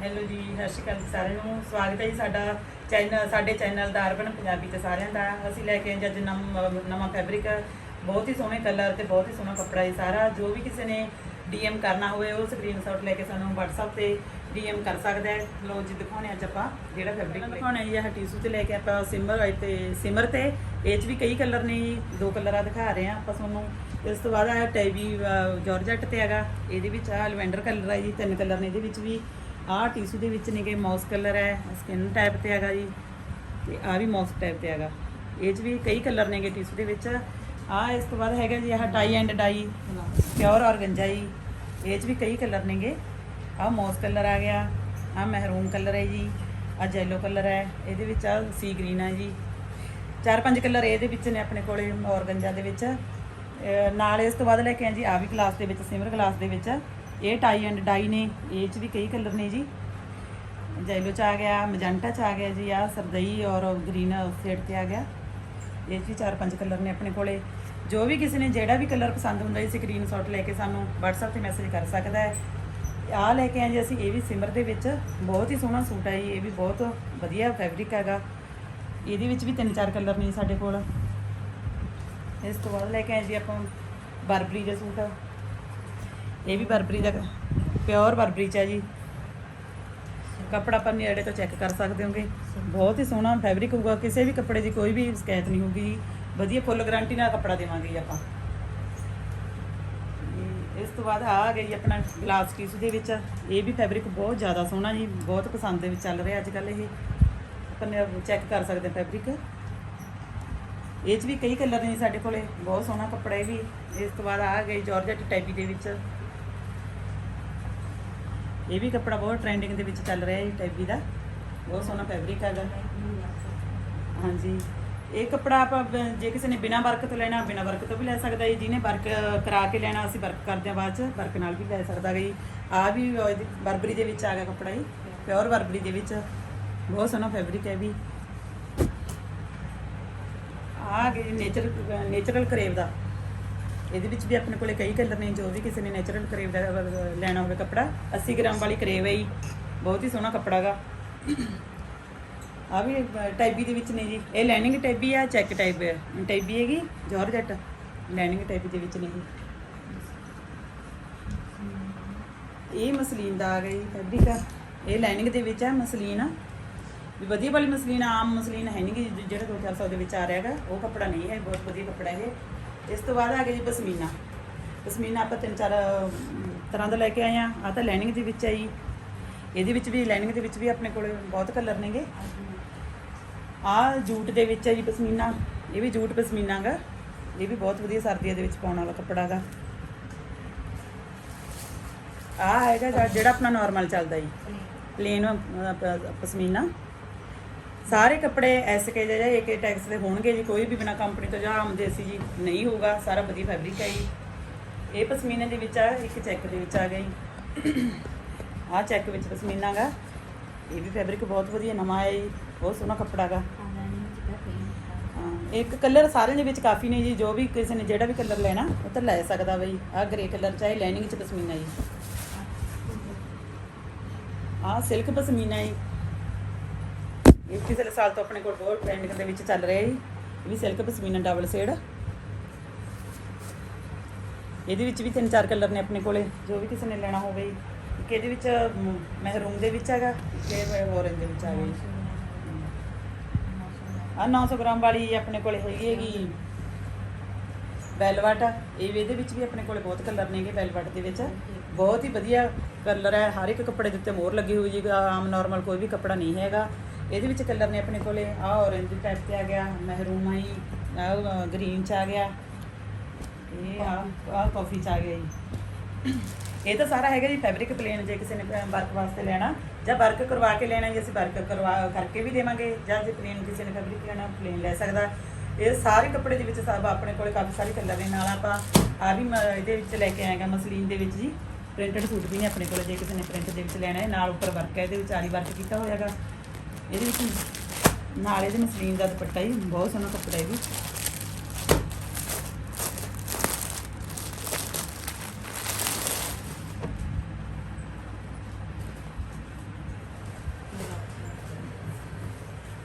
Hello ਜੀ ਸਤਿ ਸ਼੍ਰੀ ਅਕਾਲ ਸਾਰਿਆਂ ਨੂੰ। ਸਵਾਗਤ ਹੈ ਜੀ ਸਾਡਾ ਚੈਨਲ ਸਾਡੇ ਚੈਨਲ ਦਾ ਅਰਬਨ ਪੰਜਾਬੀ ਤੇ ਸਾਰਿਆਂ ਦਾ। ਅਸੀਂ ਲੈ ਕੇ ਅੱਜ ਨਵਾਂ ਫੈਬਰਿਕ ਬਹੁਤ ਹੀ ਸੋਹਣੇ ਕਲਰ ਤੇ ਬਹੁਤ ਹੀ ਸੋਹਣਾ ਕੱਪੜਾ ਹੈ ਸਾਰਾ। ਜੋ ਵੀ ਕਿਸੇ ਨੇ ਡੀਐਮ ਕਰਨਾ ਹੋਵੇ ਉਹ ਸਕਰੀਨਸ਼ਾਟ ਲੈ ਕੇ ਸਾਨੂੰ WhatsApp ਤੇ ਡੀਐਮ ਕਰ ਸਕਦਾ ਹੈ। ਲੋ ਜੀ ਦਿਖਾਉਣੇ ਅੱਜ ਆਪਾਂ ਜਿਹੜਾ ਫੈਬਰਿਕ ਦਿਖਾਉਣਾ ਜੀ ਇਹ ਟੀਸੂ ਤੇ ਲੈ ਕੇ ਆਪਾਂ ਸਿਮਰ ਤੇ ਸਿਮਰ ਤੇ। ਇਹ 'ਚ ਵੀ ਕਈ ਕਲਰ ਨੇ ਜੀ ਦੋ ਕਲਰਾਂ ਦਿਖਾ ਰਹੇ ਆ ਆਪਾਂ ਤੁਹਾਨੂੰ। ਇਸ ਤੋਂ ਬਾਅਦ ਆ ਟੈਬੀ ਜਾਰਜਟ ਤੇ ਹੈਗਾ। ਇਹਦੇ ਵਿੱਚ ਆ ਲਵੈਂਡਰ ਕਲਰ ਹੈ ਜੀ ਤਿੰਨ ਕਲਰ ਨੇ ਇਹਦੇ ਵਿੱਚ ਵੀ। ਆਹ ਟਿਸ਼ੂ ਦੇ ਵਿੱਚ ਨੇਗੇ ਮੌਸ ਕਲਰ ਹੈ ਸਕਿਨ ਟਾਈਪ ਤੇ ਹੈਗਾ ਜੀ, ਤੇ ਆ ਵੀ ਮੌਸ ਟਾਈਪ ਤੇ ਹੈਗਾ। ਇਹ 'ਚ ਵੀ ਕਈ ਕਲਰ ਨੇਗੇ ਟਿਸ਼ੂ ਦੇ ਵਿੱਚ। ਆ ਇਸ ਤੋਂ ਬਾਅਦ ਹੈਗਾ ਜੀ ਆਹ dye and dye pure organza ਜੀ। ਇਹ 'ਚ ਵੀ ਕਈ ਕਲਰ ਨੇਗੇ ਆਹ ਮੌਸ ਕਲਰ ਆ ਗਿਆ ਆਹ ਮਹਿਰੂਨ ਕਲਰ ਹੈ ਜੀ ਆਹ ਜੈਲੋ ਕਲਰ ਹੈ। ਇਹਦੇ ਵਿੱਚ ਆ ਸੀ ਗ੍ਰੀਨ ਹੈ ਜੀ। ਚਾਰ ਪੰਜ ਕਲਰ ਇਹਦੇ ਵਿੱਚ ਨੇ ਆਪਣੇ ਕੋਲੇ ਔਰਗੰਜਾ ਦੇ ਵਿੱਚ। ਨਾਲ ਇਸ ਤੋਂ ਬਾਅਦ ਲੈ ਕੇ ਆਏ ਜੀ, ਆ ਵੀ ਗਲਾਸ ਦੇ ਵਿੱਚ ਸਿਮਰ ਗਲਾਸ ਦੇ ਵਿੱਚ। ਇਹ ਟਾਈ ਐਂਡ ਡਾਈ ਨੇ, ਇਹ 'ਚ ਵੀ ਕਈ ਕਲਰ ਨੇ ਜੀ। ਜੈਲੋ ਚ ਆ ਗਿਆ ਮਜੰਟਾ ਚ ਆ ਗਿਆ ਜੀ ਆ ਸਰਦਈ ਔਰ ਗ੍ਰੀਨ ਸ਼ੇਡ ਤੇ ਆ ਗਿਆ। ਇਹ 'ਚ ਵੀ ਚਾਰ ਪੰਜ ਕਲਰ ਨੇ ਆਪਣੇ ਕੋਲੇ। ਜੋ ਵੀ ਕਿਸੇ ਨੇ ਜਿਹੜਾ ਵੀ ਕਲਰ ਪਸੰਦ ਹੁੰਦਾ ਜੀ ਸਕਰੀਨਸ਼ਾਟ ਲੈ ਕੇ ਸਾਨੂੰ WhatsApp ਤੇ ਮੈਸੇਜ ਕਰ ਸਕਦਾ ਹੈ। ਆ ਲੈ ਕੇ ਆਏ ਜੀ ਅਸੀਂ, ਇਹ ਵੀ ਸਿਮਰ ਦੇ ਵਿੱਚ। ਬਹੁਤ ਹੀ ਸੋਹਣਾ ਸੂਟ ਹੈ ਜੀ, ਇਹ ਵੀ ਬਹੁਤ ਵਧੀਆ ਫੈਬਰਿਕ ਹੈਗਾ। ਇਹਦੇ ਵਿੱਚ ਵੀ ਤਿੰਨ ਚਾਰ ਕਲਰ ਨੇ ਸਾਡੇ ਕੋਲ। ਇਸ ਤੋਂ ਬਾਅਦ ਲੈ ਕੇ ਆਏ ਜੀ ਆਪਾਂ ਬਰਬਰੀ ਦਾ ਸੂਟ। ਇਹ ਵੀ ਬਰਬਰੀ ਦਾ ਪਿਓਰ ਬਰਬਰੀ ਚ ਹੈ ਜੀ। ਕੱਪੜਾ ਆਪਾਂ ਨੇੜੇ ਤੋਂ ਚੈੱਕ ਕਰ ਸਕਦੇ ਹੋਗੇ। ਬਹੁਤ ਹੀ ਸੋਹਣਾ ਫੈਬਰਿਕ ਹੋਊਗਾ। ਕਿਸੇ ਵੀ ਕੱਪੜੇ ਦੀ ਕੋਈ ਵੀ ਸ਼ਿਕਾਇਤ ਨਹੀਂ ਹੋਊਗੀ ਵਧੀਆ ਫੁੱਲ ਗਾਰੰਟੀ ਨਾਲ ਕੱਪੜਾ ਦੇਵਾਂਗੇ ਜੀ ਆਪਾਂ। ਇਸ ਤੋਂ ਬਾਅਦ ਆਹ ਆ ਗਈ ਆਪਣਾ ਗਲਾਸ ਟੀਸੂ ਦੇ ਵਿੱਚ। ਇਹ ਵੀ ਫੈਬਰਿਕ ਬਹੁਤ ਜ਼ਿਆਦਾ ਸੋਹਣਾ ਜੀ। ਬਹੁਤ ਪਸੰਦ ਦੇ ਵਿੱਚ ਚੱਲ ਰਿਹਾ ਅੱਜ ਕੱਲ ਇਹ। ਆਪਾਂ ਚੈੱਕ ਕਰ ਸਕਦੇ ਫੈਬਰਿਕ ਇਹ 'ਚ ਵੀ ਕਈ ਕਲਰ ਨੇ ਜੀ ਸਾਡੇ ਕੋਲੇ। ਬਹੁਤ ਸੋਹਣਾ ਕੱਪੜਾ ਇਹ ਵੀ। ਇਸ ਤੋਂ ਬਾਅਦ ਆ ਗਈ ਜਾਰਜਟ ਟਾਈਪੀ ਦੇ ਵਿੱਚ। ਇਹ ਵੀ ਕੱਪੜਾ ਬਹੁਤ ਟ੍ਰੈਂਡਿੰਗ ਦੇ ਵਿੱਚ ਚੱਲ ਰਿਹਾ ਹੈ ਟਾਈਪੀ ਦਾ। ਬਹੁਤ ਸੋਹਣਾ ਫੈਬਰਿਕ ਹੈਗਾ। ਹਾਂਜੀ। ਇਹ ਕੱਪੜਾ ਆਪਾਂ ਜੇ ਕਿਸੇ ਨੇ ਬਿਨਾ ਵਰਕ ਤੋਂ ਲੈਣਾ, ਬਿਨਾ ਵਰਕ ਤੋਂ ਵੀ ਲੈ ਸਕਦਾ ਜੀ। ਜਿਹਨੇ ਵਰਕ ਕਰਾ ਕੇ ਲੈਣਾ, ਅਸੀਂ ਵਰਕ ਕਰਦੇ ਹਾਂ ਬਾਅਦ ਚ, ਵਰਕ ਨਾਲ ਵੀ ਲੈ ਸਕਦਾ ਜੀ। ਆ ਵੀ ਬਰਬਰੀ ਦੇ ਵਿੱਚ ਆ ਗਿਆ ਕੱਪੜਾ ਜੀ ਪਿਓਰ ਬਰਬਰੀ ਦੇ ਵਿੱਚ। ਬਹੁਤ ਸੋਹਣਾ ਫੈਬਰਿਕ ਹੈ ਵੀ। ਆ ਗਈ ਨੇਚਰ ਨੇਚਰਲ ਕਰੇਵ ਦਾ। ਇਹਦੇ ਵਿੱਚ ਵੀ ਆਪਣੇ ਕੋਲੇ ਕਈ ਕਲਰ ਨੇ, ਜੋ ਵੀ ਕਿਸੇ ਨੇ ਨੇਚਰਲ ਕਰੇਵ ਦਾ ਲੈਣਾ ਹੋਵੇ ਕੱਪੜਾ 80 ਗ੍ਰਾਮ ਵਾਲੀ ਕਰੇਵ ਹੈ ਜੀ। ਬਹੁਤ ਹੀ ਸੋਹਣਾ ਕੱਪੜਾ ਗਾ। ਆ ਵੀ ਟਾਈਬੀ ਦੇ ਵਿੱਚ ਨੇ ਜੀ। ਇਹ ਲਾਈਨਿੰਗ ਟਾਈਬੀ ਆ ਚੈੱਕ ਟਾਈਪ ਟਾਈਬੀ ਹੈਗੀ ਜਾਰਜਟ ਲਾਈਨਿੰਗ ਟਾਈਪ ਦੇ ਵਿੱਚ ਨੇ ਜੀ। ਇਹ ਮਸਲੀਨ ਦਾ ਆ ਗਈ ਫੈਬਰਿਕ ਆ। ਇਹ ਲਾਈਨਿੰਗ ਦੇ ਵਿੱਚ ਆ, ਮਸਲੀਨ। ਆ ਵੀ ਵਧੀਆ ਵਾਲੀ ਮਸਲੀਨ, ਆਮ ਮਸਲੀਨ ਹੈ ਨਹੀਂ ਗੀ, ਜਿਹੜਾ 2400 ਦੇ ਵਿੱਚ ਆ ਰਿਹਾ ਹੈਗਾ ਉਹ ਕੱਪੜਾ ਨਹੀਂ ਹੈ, ਬਹੁਤ ਵਧੀਆ ਕੱਪੜਾ ਇਹ। ਇਸ ਤੋਂ ਬਾਅਦ ਆ ਗਿਆ ਜੀ ਪਸ਼ਮੀਨਾ। ਪਸ਼ਮੀਨਾ ਆਪਾਂ ਤਿੰਨ ਚਾਰ ਤਰ੍ਹਾਂ ਦਾ ਲੈ ਕੇ ਆਏ ਆ ਆ ਤਾਂ ਲਾਈਨਿੰਗ ਦੇ ਵਿੱਚ ਜੀ। ਇਹਦੇ ਵਿੱਚ ਵੀ ਲਾਈਨਿੰਗ ਦੇ ਵਿੱਚ ਵੀ ਆਪਣੇ ਕੋਲੇ ਬਹੁਤ ਕਲਰ ਨੇਗੇ। ਆ ਜੂਟ ਦੇ ਵਿੱਚ ਹੈ ਜੀ ਪਸ਼ਮੀਨਾ। ਇਹ ਵੀ ਜੂਟ ਪਸ਼ਮੀਨਾ ਗਾ। ਇਹ ਵੀ ਬਹੁਤ ਵਧੀਆ ਸਰਦੀਆਂ ਦੇ ਵਿੱਚ ਪਾਉਣ ਵਾਲਾ ਕੱਪੜਾ ਗਾ। ਆ ਹੈਗਾ ਜਿਹੜਾ ਆਪਣਾ ਨਾਰਮਲ ਚੱਲਦਾ ਜੀ। ਪਲੇਨ ਪਸ਼ਮੀਨਾ। ਸਾਰੇ ਕੱਪੜੇ ਐਸ ਕੇ ਜਿਹੜੇ ਏਕੇ ਟੈਕਸ ਦੇ ਹੋਣਗੇ ਜੀ, ਕੋਈ ਵੀ ਬਿਨਾ ਕੰਪਨੀ ਤੋਂ, ਜਾਂ ਆਮ ਦੇਸੀ ਜੀ, ਨਹੀਂ ਹੋਊਗਾ, ਸਾਰਾ ਵਧੀਆ ਫੈਬਰਿਕ ਹੈ ਜੀ। ਇਹ ਪਸ਼ਮੀਨੇ ਦੇ ਵਿੱਚ ਆ, ਇੱਕ ਚੈੱਕ ਦੇ ਵਿੱਚ ਆ ਗਿਆ ਜੀ। ਆਹ ਚੈੱਕ ਵਿੱਚ ਪਸ਼ਮੀਨਾ ਗਾ। ਇਹ ਵੀ ਫੈਬਰਿਕ ਬਹੁਤ ਵਧੀਆ ਨਵਾਂ ਹੈ ਜੀ, ਬਹੁਤ ਸੋਹਣਾ ਕੱਪੜਾ ਗਾ। ਇੱਕ ਕਲਰ ਸਾਰਿਆਂ ਦੇ ਵਿੱਚ ਕਾਫੀ ਨੇ ਜੀ, ਜੋ ਵੀ ਕਿਸੇ ਨੇ ਜਿਹੜਾ ਵੀ ਕਲਰ ਲੈਣਾ, ਉਹ ਤਾਂ ਲੈ ਸਕਦਾ ਬਈ ਆਹ ਗ੍ਰੇ ਕਲਰ ਚਾਹੇ ਲਾਈਨਿੰਗ ਚ ਪਸ਼ਮੀਨਾ ਜੀ। ਆਹ ਸਿਲਕ ਪਸ਼ਮੀਨਾ ਜੀ। ਇਹ ਪਿਛਲੇ ਸਾਲ ਤੋਂ ਆਪਣੇ ਕੋਲ ਬਹੁਤ ਟ੍ਰੈਂਡਿੰਗ ਦੇ ਵਿੱਚ ਚੱਲ ਰਿਹਾ ਜੀ। ਇਹ ਵੀ ਸਿਲਕ ਪਸ਼ਮੀਨਾ ਡਬਲ ਸ਼ੇਡ ਇਹਦੇ ਵਿੱਚ ਵੀ ਤਿੰਨ ਚਾਰ ਕਲਰ ਨੇ ਆਪਣੇ ਕੋਲੇ, ਜੋ ਵੀ ਕਿਸੇ ਨੇ ਲੈਣਾ ਹੋਵੇ। ਜੀ। ਇੱਕ ਇਹਦੇ ਵਿੱਚ ਮ- ਮਹਿਰੂਨ ਦੇ ਵਿੱਚ ਹੈਗਾ, ਇੱਕ ਇਹ ਔਰੰਜ ਦੇ ਵਿੱਚ ਆ ਗਈ। ਜੀ ਆ 900 ਗ੍ਰਾਮ ਵਾਲੀ ਆਪਣੇ ਕੋਲੇ ਹੈਗੀ ਹੈਗੀ। ਵੈਲਵਟ ਇਹ ਵੀ ਇਹਦੇ ਵਿੱਚ ਵੀ ਆਪਣੇ ਕੋਲੇ ਬਹੁਤ ਕਲਰ ਨੇਗੇ ਵੈਲਵਟ ਦੇ ਵਿੱਚ। ਬਹੁਤ ਹੀ ਵਧੀਆ ਕਲਰ ਹੈ। ਹਰ ਇੱਕ ਕੱਪੜੇ ਦੇ ਉੱਤੇ ਮੋਹਰ ਲੱਗੀ ਹੋਈ ਜੀ। ਆਮ ਨਾਰਮਲ ਕੋਈ ਵੀ ਕੱਪੜਾ ਨਹੀਂ ਹੈਗਾ। ਇਹਦੇ ਵਿੱਚ ਕਲਰ ਨੇ ਆਪਣੇ ਕੋਲੇ ਆ ਔਰੰਜ ਟਾਈਪ ਤੇ ਆ ਗਿਆ ਮਹਿਰੂਮ ਆਈ, ਆਹ ਗ੍ਰੀਨ ਚ ਆ ਗਿਆ, ਇਹ ਆ ਆ ਕਾਫੀ ਚ ਆ ਗਿਆ ਜੀ। ਇਹ ਤਾਂ ਸਾਰਾ ਹੈਗਾ ਜੀ ਫੈਬਰਿਕ ਪਲੇਨ ਜੇ ਕਿਸੇ ਨੇ ਵਰਕ ਵਾਸਤੇ ਲੈਣਾ, ਜਾਂ ਵਰਕ ਕਰਵਾ ਕੇ ਲੈਣਾ ਜੀ, ਅਸੀਂ ਵਰਕ ਕਰਵਾ, ਕਰਕੇ ਵੀ ਦੇਵਾਂਗੇ, ਜਾਂ ਜੇ ਪਲੇਨ ਕਿਸੇ ਨੇ ਫੈਬਰਿਕ ਲੈਣਾ ਪਲੇਨ ਲੈ ਸਕਦਾ। ਇਹ ਸਾਰੇ ਕੱਪੜੇ ਦੇ ਵਿੱਚ ਸਭ ਆਪਣੇ ਕੋਲੇ ਕਾਫੀ ਸਾਰੇ ਕਲਰ ਨੇ, ਨਾਲ ਆਪਾਂ ਆ ਵੀ ਮ- ਇਹਦੇ ਵਿੱਚ ਲੈ ਕੇ ਆਏਗਾ ਮਸਲੀਨ ਦੇ ਵਿੱਚ ਜੀ ਪ੍ਰਿੰਟਡ ਸੂਟ ਵੀ ਨੇ ਆਪਣੇ ਕੋਲੇ, ਜੇ ਕਿਸੇ ਨੇ ਪ੍ਰਿੰਟ ਦੇ ਵਿੱਚ ਲੈਣਾ ਹੈ, ਨਾਲ ਉੱਪਰ ਵਰਕ ਹੈ, ਇਹਦੇ ਵਿੱਚ ਆਰੀ ਵਰਕ ਕੀਤਾ ਹੋਇਆਗਾ। ਇਹਦੇ ਵਿੱਚ ਨਾਲ ਇਹਦੇ ਮਸਲੀਨ ਦਾ ਦੁਪੱਟਾ ਹੀ ਬਹੁਤ ਸੋਹਣਾ ਕੱਪੜਾ ਇਹ ਵੀ।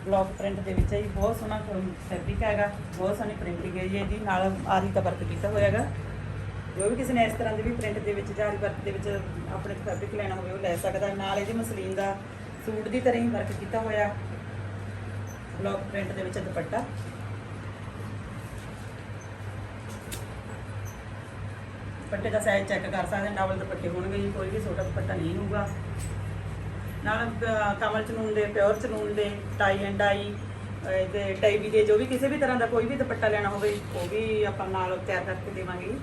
ਬਲੌਕ ਪ੍ਰਿੰਟ ਦੇ ਵਿੱਚ ਹੈ ਜੀ, ਬਹੁਤ ਸੋਹਣਾ ਫੈਬਰਿਕ ਹੈਗਾ, ਬਹੁਤ ਸੋਹਣੀ ਪ੍ਰਿੰਟਿੰਗ ਹੈ ਜੀ, ਇਹਦੀ ਨਾਲ ਆਰੀ ਦਾ ਵਰਕ ਕੀਤਾ ਹੋਇਆ ਹੈਗਾ। ਜੋ ਵੀ ਕਿਸੇ ਨੇ ਇਸ ਤਰ੍ਹਾਂ ਦੇ ਵੀ ਪ੍ਰਿੰਟ ਦੇ ਵਿੱਚ ਜਾਂ ਆਰੀ ਵਰਕ ਦੇ ਵਿੱਚ ਆਪਣੇ ਫੈਬਰਿਕ ਲੈਣਾ ਹੋਵੇ, ਉਹ ਲੈ ਸਕਦਾ, ਨਾਲ ਇਹਦੇ ਮਸਲੀਨ ਦਾ ਸੂਟ ਦੀ ਤਰ੍ਹਾਂ ਹੀ ਵਰਕ ਕੀਤਾ ਹੋਇਆ। ਬਲੌਕ ਪ੍ਰਿੰਟ ਦੇ ਵਿੱਚ ਦੁਪੱਟਾ। ਦੁਪੱਟੇ ਦਾ ਸਾਈਜ਼ ਚੈੱਕ ਕਰ ਸਕਦੇ ਹਾਂ ਡਬਲ ਦੁਪੱਟੇ ਹੋਣਗੇ ਜੀ, ਕੋਈ ਵੀ ਛੋਟਾ ਦੁਪੱਟਾ ਨਹੀਂ ਹੋਊਗਾ। ਨਾਲ ਕਮਲ ਚਨੂਨ ਦੇ ਪਿਓਰ ਚਨੂਨ ਦੇ ਟਾਈ ਐਂਡ ਡਾਈ ਤੇ ਟਾਈ ਵੀ ਦੇ, ਜੋ ਵੀ ਕਿਸੇ ਵੀ ਤਰ੍ਹਾਂ ਦਾ ਕੋਈ ਵੀ ਦੁਪੱਟਾ ਲੈਣਾ ਹੋਵੇ, ਉਹ ਵੀ ਆਪਾਂ ਨਾਲ ਤਿਆਰ ਕਰਕੇ ਦੇਵਾਂਗੇ ਜੀ।